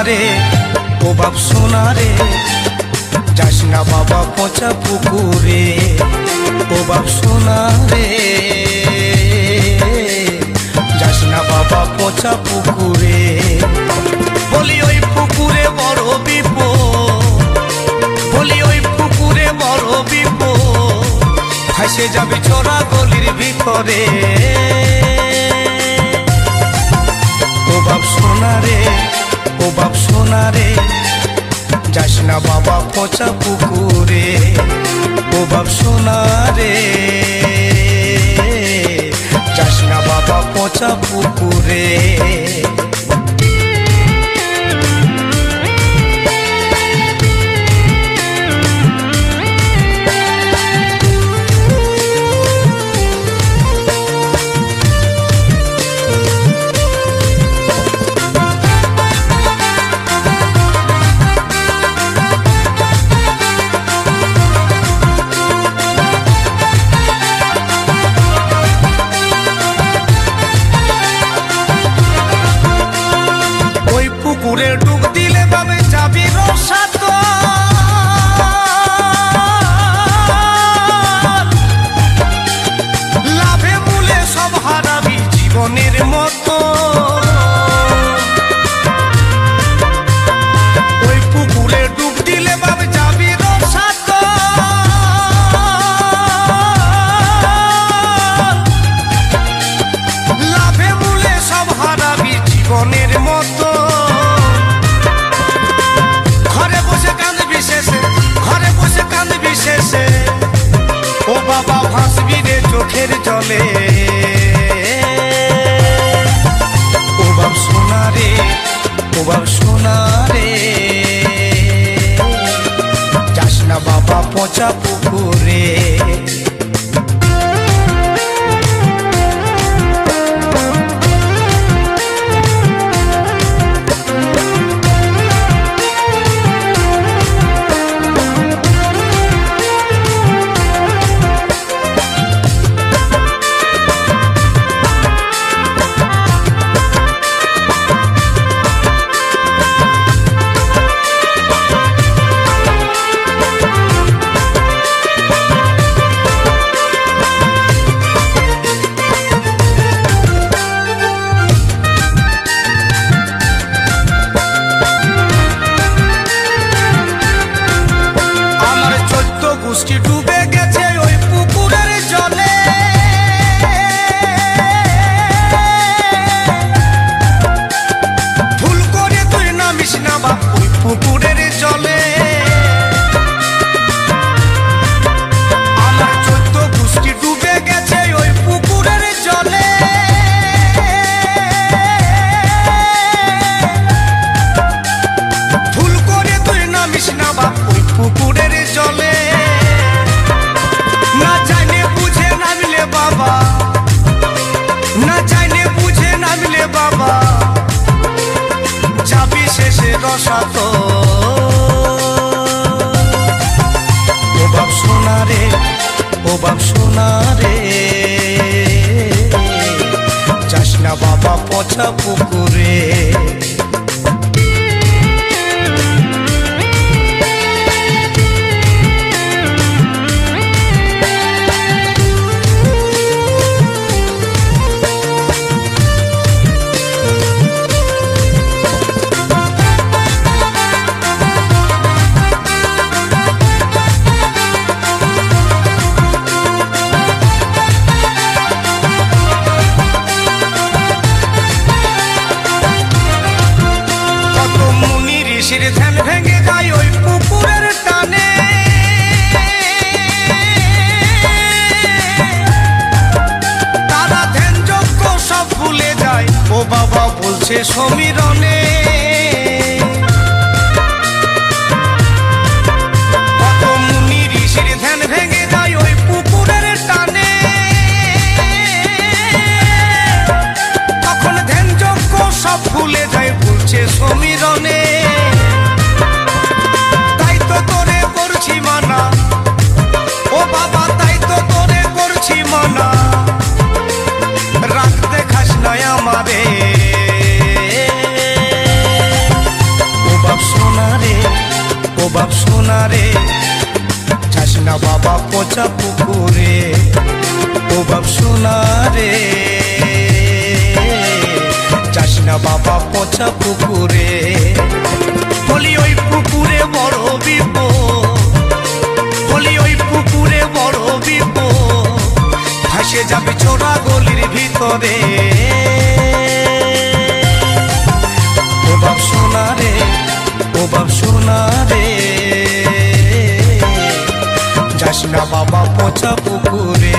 সোনারে ও বাপ সোনারে যাস না বাবা পচা পুকুরে, ও বাপ সোনারে যাস না বাবা পচা পুকুরে, বলি ওই পুকুরে বড় বিপদ, বলি ওই পুকুরে বড় বিপদ। ফাঁসে যাবে চোরা গলির ভিতরে। ও বাপ পুকুরে। ভাসবি রে চোখের জলে। ও বাপ সোনারে ও বাপ সোনারে যাস না বাবা পচা গোষ্ঠী ডুবে গেছে ওই পুকুরের জলে। ভুল করে তুই নামিস না বা, ওই পুকুরের জলে। রসাত ও বাপ সোনারে ও বাপ সোনারে যাস না বাবা পচা পুকুরে মুনি ধ্যান ভেঙে যায় ওই পুকুরের টানে। তারা ধ্যান যোগ্য সব ভুলে যায়। ও বাবা বলছে সমীরণে পচা পুকুরে, ও বাপ রে যাস না বাবা পচা পুকুরে, বলি ওই পুকুরে বড় বিপদ। বলি ওই পুকুরে বড় বিপদ। ভাসে যাবে চোরা গলির ভিতরে। যাস না বাবা পচা পুকুরে